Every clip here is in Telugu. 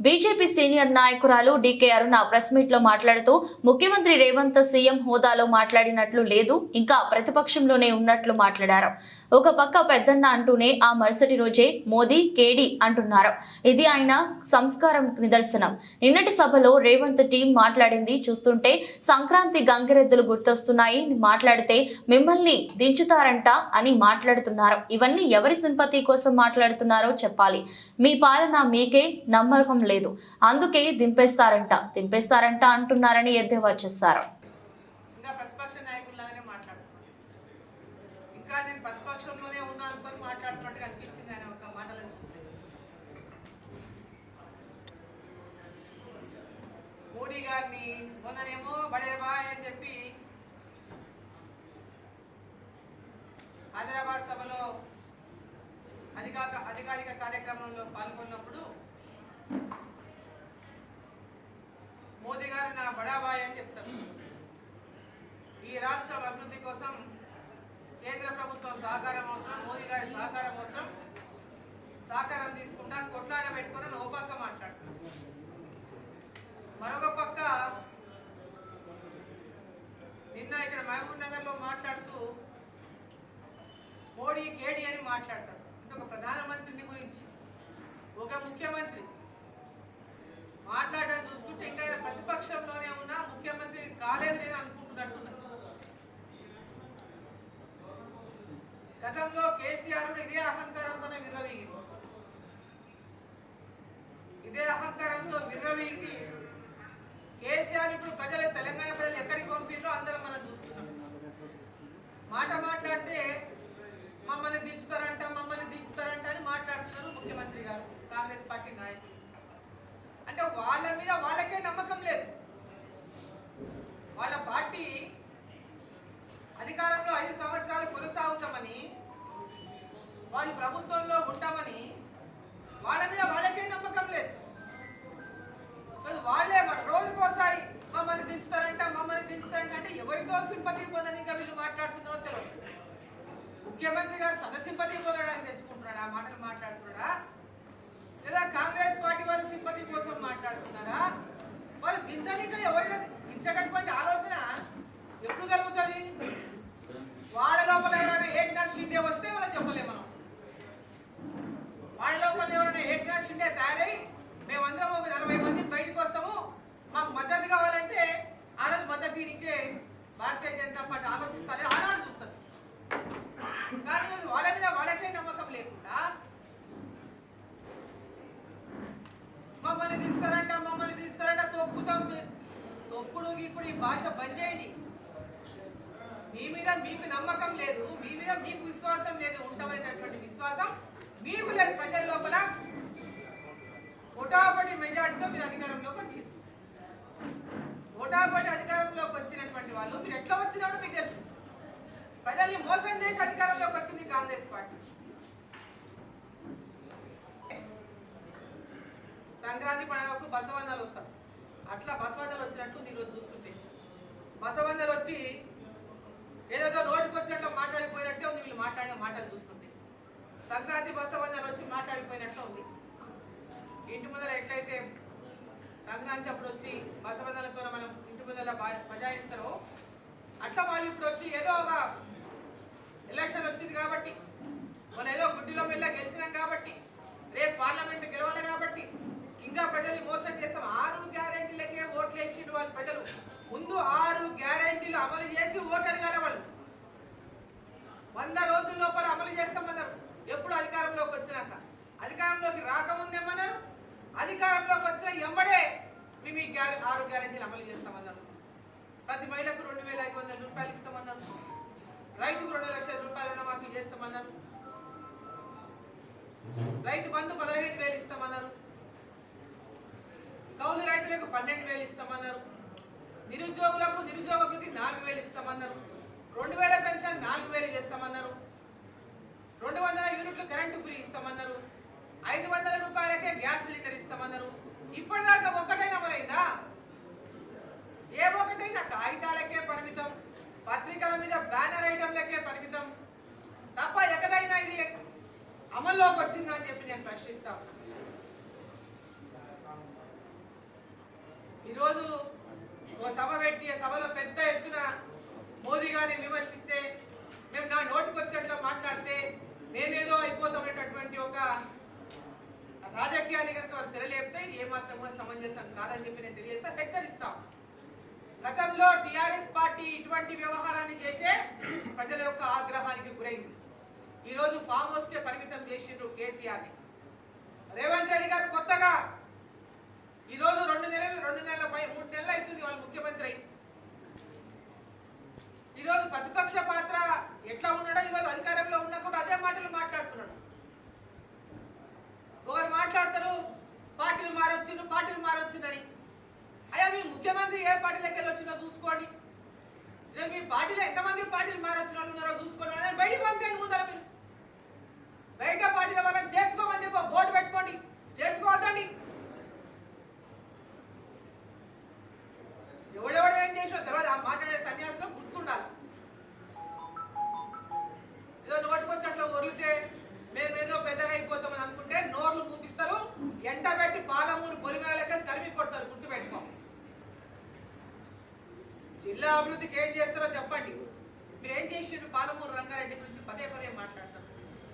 BJP senior నాయకురాలు డీకే అరుణ ప్రెస్ మీట్లో మాట్లాడుతూ ముఖ్యమంత్రి రేవంత్ సీఎం హోదాలో మాట్లాడినట్లు లేదు ఇంకా ప్రతిపక్షంలోనే ఉన్నట్లు మాట్లాడారు. ఒక పక్క పెద్దన్న అంటూనే ఆ మరుసటి రోజే మోదీ కేడీ అంటున్నారు. ఇది ఆయన సంస్కారం నిదర్శనం. నిన్నటి సభలో రేవంత్ టీం మాట్లాడింది చూస్తుంటే సంక్రాంతి గంగిరెద్దులు గుర్తొస్తున్నాయి మాట్లాడితే మిమ్మల్ని దించుతారంట అని మాట్లాడుతున్నారు. ఇవన్నీ ఎవరి సింపతి కోసం మాట్లాడుతున్నారో చెప్పాలి. మీ పాలన మీకే నమ్మకం లేదు. అందుకే దింపేస్తారంట. దింపేస్తారంట అంటున్నారని ఎద్దేవా చేశారు. ఇంకా ప్రతిపక్ష ఇంకా నేను ప్రతిపక్షంలోనే అనిపించింది ఆయన ఒక మోడీ గారిని మొన్ననేమో బడే అని చెప్పి హైదరాబాద్ సభలో అధికారిక అధికారిక కార్యక్రమంలో పాల్గొన్నప్పుడు మోదీ గారు నా బడాబాయ్ అని చెప్తారు. ఈ రాష్ట్రం అభివృద్ధి కోసం కేంద్ర ప్రభుత్వం సహకారం అవసరం మోదీ గారి సహకారం అవసరం. సహకారం తీసుకుంటా కొట్లాడ పెట్టుకుని ఓ పక్క మాట్లాడుతున్నాను మరొక పక్క నిన్న ఇక్కడ మహబూబ్ నగర్లో మాట్లాడుతూ మోడీ కేడి అని మాట్లాడతారు. అంటే ఒక ప్రధానమంత్రిని గురించి ఒక ముఖ్యమంత్రి మాట్లాడడం చూస్తుంటే ఇంకా ఆయన ప్రతిపక్షంలోనే ఉన్నా ముఖ్యమంత్రి కాలేదు నేను అనుకుంటున్నట్టున్నాను గతంలో కేసీఆర్ ఇదే అహంకారంతోనే విర్రవీగింది. ఇదే అహంకారంతో విర్రవీగి కేసీఆర్ ఇప్పుడు ప్రజలు తెలంగాణ ప్రజలు ఎక్కడికి పంపిందో అందరం మనం చూస్తున్నాం. మాట మాట్లాడితే మమ్మల్ని దించుతారంట మమ్మల్ని దించుతారంట అని మాట్లాడుతున్నారు ముఖ్యమంత్రి గారు కాంగ్రెస్ పార్టీ నాయకులు. అంటే వాళ్ళ మీద వాళ్ళకే నమ్మకం లేదు. వాళ్ళ పార్టీ అధికారంలో ఐదు సంవత్సరాలు కొనసాగుతామని వాళ్ళు ప్రభుత్వంలో ఉంటామని వాళ్ళ మీద వాళ్ళకే నమ్మకం లేదు. అసలు వాళ్ళే మన రోజుకోసారి మమ్మల్ని దించుతారంట మమ్మల్ని దించుతారంట అంటే ఎవరితో సింపతి పొందని ఇంకా వీళ్ళు మాట్లాడుతున్నారో తెలియదు. ముఖ్యమంత్రి గారు తన సింపతి పొందడానికి తెచ్చుకుంటున్నాడా మాటలు మాట్లాడుతున్నాడా? లేదా కాంగ్రెస్ పార్టీ వాళ్ళ సింపతి కోసం మాట్లాడుతున్నారు వాళ్ళు దించనిక ఎవరైనా దించేటటువంటి ఆలోచన ఎప్పుడు కలుగుతుంది వాళ్ళ లోపల ఎవరైనా ఏక్నాథ్ షిండే వస్తే మనం చెప్పలేం మనం వాళ్ళ లోపల ఎవరైనా ఏక్నాథ్ షిండే తయారై మేమందరం ఒక నలభై మంది బయటకు వస్తాము మాకు మద్దతు కావాలంటే ఆ రోజు మద్దతు దీనికే భారతీయ జనతా పార్టీ ఆలోచిస్తారు ఆనాడు చూస్తారు కానీ ఈరోజు వాళ్ళ మీద వాళ్ళకే నమ్మకం లేకుండా మమ్మల్ని తీస్తారంట మమ్మల్ని తీస్తారంట తొక్కుతాం తొక్కుడు ఇప్పుడు ఈ భాష బంద్ చేయండి. మీ మీద మీకు నమ్మకం లేదు మీ మీద మీకు విశ్వాసం లేదు ఉంటామనేటటువంటి విశ్వాసం మీకు లేదు ప్రజల లోపల. ఒటాపటి మెజార్టీతో మీరు అధికారంలోకి వచ్చింది ఒటాపటి అధికారంలోకి వచ్చినటువంటి వాళ్ళు మీరు ఎట్లా వచ్చినారో మీకు తెలుసు. ప్రజల్ని మోసం చేసి అధికారంలోకి వచ్చింది కాంగ్రెస్ పార్టీ. సంక్రాంతి పండుగకు బసవన్నాలు వస్తారు. అట్లా బసవందలు వచ్చినట్టు ఈరోజు చూస్తుంటే. బసవందలు వచ్చి ఏదేదో నోటికి వచ్చినట్టు మాట్లాడిపోయినట్టే ఉంది వీళ్ళు మాట్లాడిన మాటలు చూస్తుంటే. సంక్రాంతి బసవందలు వచ్చి మాట్లాడిపోయినట్టు ఉంది. ఇంటి ముందర ఎట్లయితే సంక్రాంతి అప్పుడు వచ్చి బసవన్నలతో మనం ఇంటి ముందర బజాయిస్తారో అట్లా వాళ్ళు ఇప్పుడు వచ్చి ఏదో ఒక ఎలక్షన్ వచ్చింది కాబట్టి మనం ఏదో గుడ్డిలో మెల్ల గెలిచినాం కాబట్టి రేపు పార్లమెంట్ గెలవాలి కాబట్టి ఇంకా ప్రజల్ని మోసం చేస్తాం. ఆరు గ్యారెంటీలకే ఓట్లు వేసిండు వాళ్ళు ప్రజలు. ముందు ఆరు గ్యారెంటీలు అమలు చేసి ఓటు అడగాలి వాళ్ళు. వంద రోజుల లోపల అమలు చేస్తామన్నారు ఎప్పుడు అధికారంలోకి వచ్చినాక. అధికారంలోకి రాకముందేమన్నారు అధికారంలోకి వచ్చిన ఎంబడే మేము ఈ గ్యారె ఆరు గ్యారెంటీలు అమలు చేస్తామన్నారు ప్రతి మహిళకు రెండు వేల ఐదు వందల రూపాయలు ఇస్తామన్నారు రైతుకు రెండు లక్షల రూపాయలు రుణమాఫీ చేస్తామన్నారు రైతు బంధు పదహైదు వేలు ఇస్తామన్నారు కౌలు రైతులకు పన్నెండు వేలు ఇస్తామన్నారు. నిరుద్యోగులకు నిరుద్యోగ ప్రతి నాలుగు వేలు ఇస్తామన్నారు. రెండు వేల పెన్షన్ నాలుగు వేలు చేస్తామన్నారు. రెండు వందల యూనిట్లు కరెంటు ఫ్రీ ఇస్తామన్నారు. ఐదు వందల రూపాయలకే గ్యాస్ సిలిండర్ ఇస్తామన్నారు. ఇప్పటిదాకా ఒక్కటైనా అమలైందా ఏ ఒకటైనా కాగితాలకే పరిమితం పత్రికల మీద బ్యానర్ ఐటమ్లకే పరిమితం. తప్ప ఎక్కడైనా ఇది అమల్లోకి వచ్చిందా అని చెప్పి నేను ప్రశ్నిస్తాను ఈరోజు ఓ సభ పెట్టి సభలో పెద్ద ఎత్తున మోదీ గారిని విమర్శిస్తే మేము నా నోటుకు వచ్చినట్లు మాట్లాడితే మేమేదో అయిపోతామనేటటువంటి ఒక రాజకీయాన్ని కనుక వారు తెరలేపితే ఏమాత్రం కూడా సమంజసం కాదని చెప్పి నేను తెలియజేస్తా హెచ్చరిస్తాం. గతంలో టిఆర్ఎస్ పార్టీ ఇటువంటి వ్యవహారాన్ని చేసే ప్రజల యొక్క ఆగ్రహానికి గురైంది. ఈరోజు ఫామ్ హౌస్కే పరిమితం చేసిండ్రు కేసీఆర్ని. రేవంత్ రెడ్డి గారు కొత్తగా నెలలు ముఖ్యమంత్రి. ఈరోజు ప్రతిపక్ష పాత్ర ఎట్లా ఉన్నాడో ఈరోజు అధికారంలో ఉన్నా కూడా అదే మాటలు మాట్లాడుతున్నాడు. ఒకరు మాట్లాడతారు పార్టీలు మారొచ్చిండ్రు పార్టీలు మారొచ్చిందని. అయ్యా మీ ముఖ్యమంత్రి ఏ పార్టీలోకి వెళ్ళి వచ్చిందో చూసుకోండి. రేపు మీ పార్టీలో ఎంతమంది పార్టీలు మారొచ్చిన వాళ్ళు ఉన్నారో చూసుకోండి. బయట బయటికి ముందర మీరు బయట పార్టీల వాళ్ళని చేర్చుకోమని చెప్పి బోర్డు పెట్టుకోండి చేర్చుకోవద్దండి ఎవడెవడు ఏం చేసినా తర్వాత ఆ మాట్లాడే సన్యాసంలో గుర్తుండాలి ఏదో నోటికొచ్చి అట్లా వదిలితే మేము ఏదో పెద్దగా అయిపోతామని అనుకుంటే నోర్లు మూపిస్తారు ఎంట పెట్టి పాలమూరు పొలిమేర లెక్క తరిమి కొడతారు గుర్తు పెట్టుకో జిల్లా అభివృద్ధికి ఏం చేస్తారో చెప్పండి. మీరు ఏం చేసిండ్రు? పాలమూరు రంగారెడ్డి గురించి పదే పదే మాట్లాడతారు.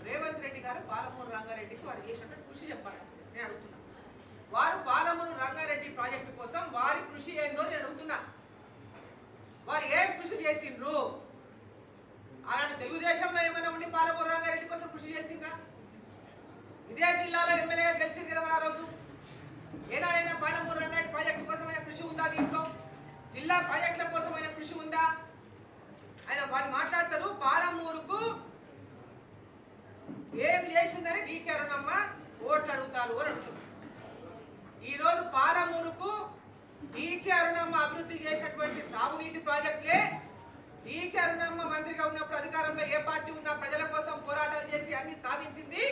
రేవంత్ రెడ్డి గారు పాలమూరు రంగారెడ్డికి వారు చేసినటువంటి కృషి చెప్పాలి. నేను అడుగుతున్నా. వారు పాలమూరు రంగారెడ్డి ప్రాజెక్టు కోసం వారి కృషి ఏందో నేను అడుగుతున్నా. వారు ఏం కృషి చేసిండ్రు? ఆయన తెలుగుదేశంలో ఏమైనా ఉండి పాలమూరు రంగారెడ్డి కోసం కృషి చేసిండ్రా? ఇదే జిల్లాలో ఎమ్మెల్యేగా గెలిచింది కదా ఆ రోజు? ఏనాడైనా పాలమూరు రంగారెడ్డి ప్రాజెక్టు కోసమైన కృషి ఉందా దీంట్లో జిల్లా ప్రాజెక్టుల కోసమైన కృషి ఉందా ఆయన వాళ్ళు మాట్లాడతారు పాలమూరుకు ఏం చేసిందని డీకే అరుణమ్మ ఓట్లు అడుగుతారు అని పాలమూరుకు డీకే అరుణమ్మ అభివృద్ధి చేసినటువంటి సాగునీటి ప్రాజెక్టులే డీకే అరుణమ్మ మంత్రిగా ఉన్నప్పుడు అధికారంలో ఏ పార్టీ ఉన్నా ప్రజల కోసం పోరాటాలు చేసి అన్ని సాధించింది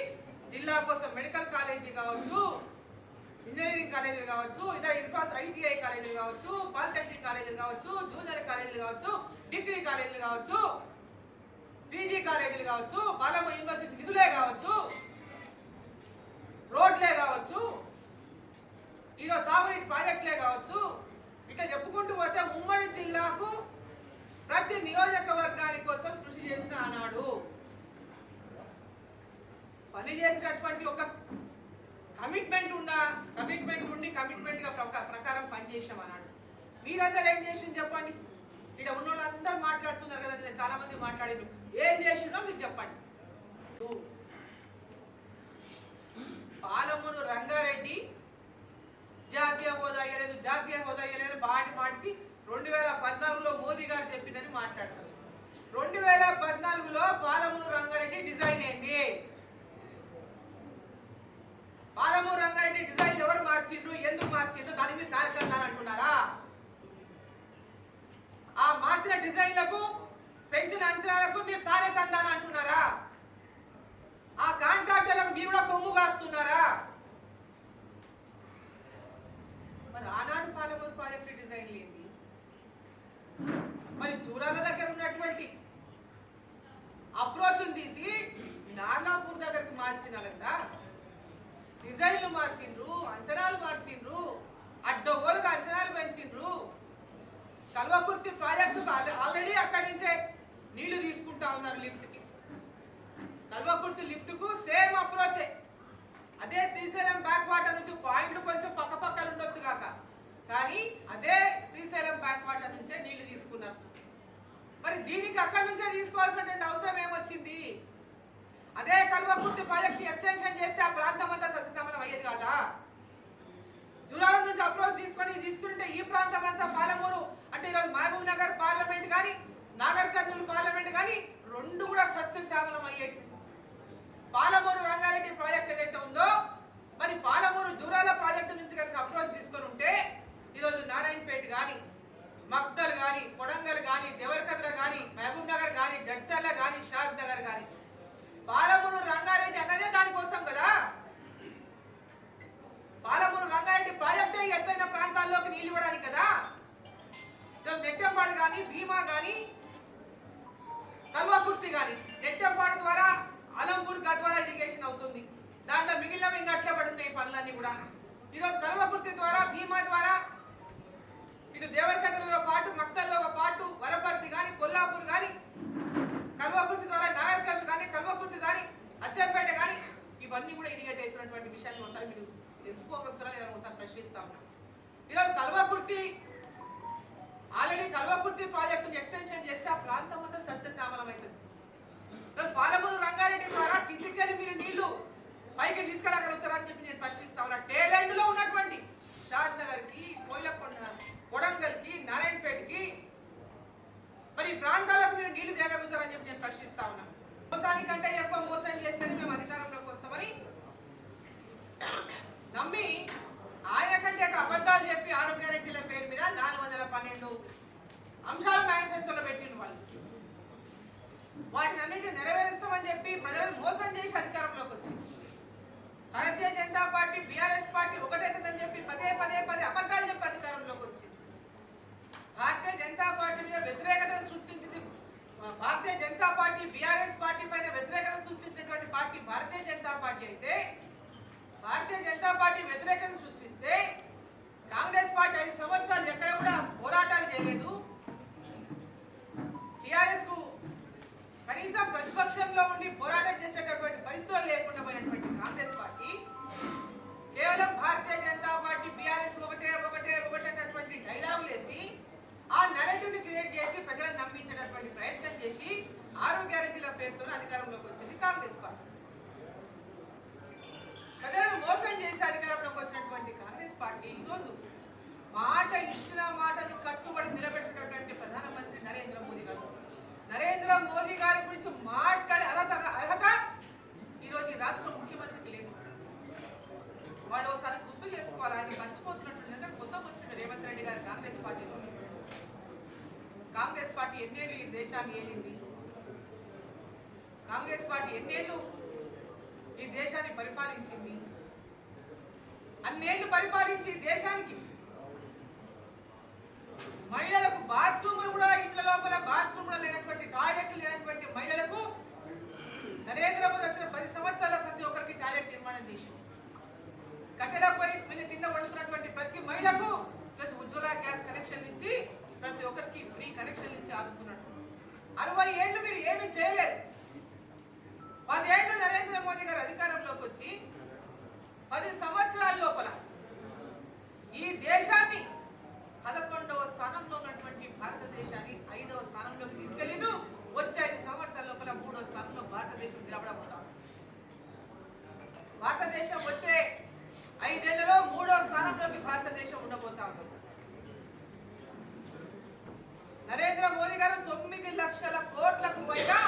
జిల్లా కోసం మెడికల్ కాలేజీ కావచ్చు ఇంజనీరింగ్ కాలేజీలు కావచ్చు ఇతర ఇన్ఫ్రాస్ ఐటీఐ కాలేజీలు కావచ్చు పాలిటెక్నిక్ కాలేజీలు కావచ్చు జూనియర్ కాలేజీలు కావచ్చు డిగ్రీ కాలేజీలు కావచ్చు పీజీ కాలేజీలు కావచ్చు బాలమ్మ యూనివర్సిటీ నిధులే కావచ్చు. రోడ్లే కావచ్చు ఈరోజు తాగునీటి ప్రాజెక్టులే కావచ్చు ఇట్లా చెప్పుకుంటూ పోతే ఉమ్మడి జిల్లాకు ప్రతి నియోజకవర్గాని కోసం కృషి చేసిన ఆనాడు. పని చేసినటువంటి ఒక కమిట్మెంట్ ఉన్న కమిట్మెంట్ ఉండి కమిట్మెంట్గా ప్రకారం పనిచేసాం అన్నాడు మీరందరూ ఏం చేసింది చెప్పండి? ఇక్కడ ఉన్న వాళ్ళందరూ మాట్లాడుతున్నారు కదా నేను చాలామంది మాట్లాడారు ఏం చేసినో మీరు చెప్పండి. పాలమూరు రంగారెడ్డి జాతీయ హోదా ఇవ్వలేదు జాతీయ హోదా ఇవ్వలేదు బాటి మాటికి రెండు వేల పద్నాలుగులో మోదీ గారు చెప్పిందని మాట్లాడతారు. రెండు వేల పద్నాలుగులో పాలమూరు రంగారెడ్డి డిజైన్ అయింది పాలమూరు రంగారెడ్డి డిజైన్ ఎవరు మార్చిండ్రు? ఎందుకు మార్చిండ్రు? దాని మీద కార్యక్రమాలు అంటున్నారా? ఆ మార్చిన డిజైన్లకు పెంచిన అంచనాలకు మీరు తారకందాని అంటున్నారా? ఆ కాంట్రాక్టర్లకు మీరు కూడా కొమ్ము కాస్తున్నారా మరి ఆనాడు పాలమూరు ప్రాజెక్టు డిజైన్ ఏంటి మరి జూరాల దగ్గర ఉన్నటువంటి అప్రోచ్ తీసి నార్లాపూర్ దగ్గరకు మార్చిన కదా డిజైన్లు మార్చిండ్రు అంచనాలు మార్చిండ్రు అడ్డగోలుగా అంచనాలు పెంచిండ్రు కల్వకుర్తి ప్రాజెక్టుకు ఆల్రె- ఆల్రెడీ అక్కడి నుంచే నీళ్ళు తీసుకుంటా ఉన్నారు లిఫ్ట్కి కల్వకుర్తి లిఫ్ట్కు సేమ్ అప్రోచే. అదే శ్రీశైలం బ్యాక్ వాటర్ నుంచి పాయింట్లు కొంచెం పక్క పక్కలు ఉండొచ్చు కాక కానీ అదే శ్రీశైలం బ్యాక్ వాటర్ నుంచే నీళ్ళు తీసుకున్నారు. మరి దీనికి అక్కడి నుంచే తీసుకోవాల్సినటువంటి అవసరం ఏమొచ్చింది? అదే కల్వకుర్తి ప్రాజెక్ట్ ఎక్స్టెన్షన్ చేస్తే ఆ ప్రాంతం అంతా సస్యశ్యామలం అయ్యేది కాదా? జులారం నుంచి అప్రోచ్ తీసుకొని తీసుకుంటే ఈ ప్రాంతం అంతా పాలమూరు అంటే ఈరోజు మహబూబ్ నగర్ పార్లమెంట్ కానీ నాగర్ కర్నూలు పార్లమెంట్ కానీ రెండు కూడా సస్యశ్యామలం అయ్యేటి పాలమూరు రంగారెడ్డి ప్రాజెక్ట్ ఏదైతే ఉందో మరి పాలమూరు జూరాల ప్రాజెక్టు నుంచి కనుక అప్రోచ్ తీసుకొని ఉంటే ఈరోజు నారాయణపేట కానీ మక్తల్ కానీ కొడంగల్ కానీ దేవరకద్ర కానీ మహబూబ్ నగర్ కానీ జడ్చర్ల కానీ షాద్ నగర్ కానీ పాలమూరు రంగారెడ్డి అన్నదే దానికోసం కదా? పాలమూరు రంగారెడ్డి ప్రాజెక్టే ఎత్తైన ప్రాంతాల్లోకి నీళ్ళు ఇవ్వడానికి కదా? ఈరోజు నెట్టెంపాడు కానీ భీమా కానీ కల్వకుర్తి కానీ నెట్టెంపాడు ద్వారా అలంపూర్ గద్వాల ఇరిగేషన్ అవుతుంది. దాంట్లో మిగిలినవి ఇంకా అట్లే పడున్నాయి పనులన్నీ కూడా. ఈరోజు కల్వకుర్తి ద్వారా భీమా ద్వారా ఇటు దేవరకథలో పాటు మక్తల్లో ఒక పాటు వరపర్తి కానీ కొల్లాపూర్ కానీ కల్వకుర్తి ద్వారా నాయకర్లు కానీ కల్వకుర్తి కానీ అచ్చంపేట కానీ ఇవన్నీ కూడా ఇరిగేట్ అవుతున్నటువంటి విషయాన్ని ఒకసారి మీరు తెలుసుకోగలుగుతారా? లేదా ఒకసారి ప్రశ్నిస్తా ఉన్నాం. ఈరోజు కల్వకుర్తి ఆల్రెడీ కల్వకుర్తి ప్రాజెక్టుని ఎక్స్టెన్షన్ చేస్తే ఆ ప్రాంతం అంతా సస్యశ్యామలం అవుతుంది పాలమూరు రంగారెడ్డి ద్వారా కిందికెళ్ళి మీరు నీళ్ళు పైకి తీసుకురాగలుగుతారని చెప్పి నేను ప్రశ్నిస్తా ఉన్నా. టేలెండ్లో ఉన్నటువంటి షాద్ నగర్కి కోయిలకొండ కొడంగల్కి నారాయణపేట కి మరి ప్రాంతాలకు మీరు నీళ్ళు తేగలుగుతారని చెప్పి నేను ప్రశ్నిస్తా ఉన్నా. మోసానికంటే ఎక్కువ మోసం చేస్తే మేము అధికారంలోకి వస్తామని నమ్మి ఆయన కంటే అబద్ధాలు చెప్పి ఆరోగ్య రెడ్డిల పేరు మీద నాలుగు వందల పన్నెండు అంశాలు మేనిఫెస్టోలో పెట్టిండు వాళ్ళు. వాటిని అన్నింటిని నెరవేరుస్తామని చెప్పి ప్రజలను మోసం చేసి అధికారంలోకి వచ్చింది Bharatiya Janata party BRS party ఒకటేదని చెప్పి పదే పదే పదే ఇచ్చిన మాటను కట్టుబడి నిలబెట్టినటువంటి ప్రధానమంత్రి నరేంద్ర మోదీ గారు. నరేంద్ర మోదీ గారి గురించి మాట్లాడే అర్హత అర్హత ఈరోజు ఈ రాష్ట్ర ముఖ్యమంత్రికి లేదు. వాళ్ళు ఒకసారి గుర్తు చేసుకోవాలి ఆయన మర్చిపోతున్నట్టు కొత్త వచ్చిన రేవంత్ రెడ్డి గారు కాంగ్రెస్ పార్టీలో. కాంగ్రెస్ పార్టీ ఎన్నేళ్ళు ఈ దేశాన్ని ఏలింది? కాంగ్రెస్ పార్టీ ఎన్నేళ్ళు ఈ దేశాన్ని పరిపాలించింది? అన్నేళ్ళు పరిపాలించి దేశానికి మహిళలకు బాత్రూములు కూడా ఇంట్లో లోపల బాత్రూములు లేనటువంటి టాయిలెట్లు లేనటువంటి మహిళలకు నరేంద్ర మోదీ వచ్చిన ప్రతి ఒక్కరికి టాయిలెట్ నిర్మాణం చేసింది కట్టెల పొయ్యి మీద కింద వండుతున్నటువంటి ప్రతి మహిళకు ఈరోజు ఉజ్వల గ్యాస్ కనెక్షన్ ఇచ్చి ప్రతి ఒక్కరికి ఫ్రీ కనెక్షన్ ఇచ్చి ఆదుకున్నాడు అరవై ఏళ్ళు మీరు ఏమీ చేయలేదు. పదేళ్ళు నరేంద్ర మోదీ గారు అధికారంలోకి వచ్చి పది సంవత్సరాల లోపల ఈ దేశ పదకొండవ స్థానంలో ఉన్నటువంటి భారతదేశాన్ని ఐదవ స్థానంలోకి తీసుకెళ్ళిను వచ్చే ఐదు సంవత్సరాల లోపల మూడవ స్థానంలో భారతదేశం నిలబడబోతాం భారతదేశం వచ్చే ఐదేళ్ళలో మూడో స్థానంలోకి భారతదేశం ఉండబోతా ఉంది. నరేంద్ర మోదీ గారు తొమ్మిది లక్షల కోట్లకు పైగా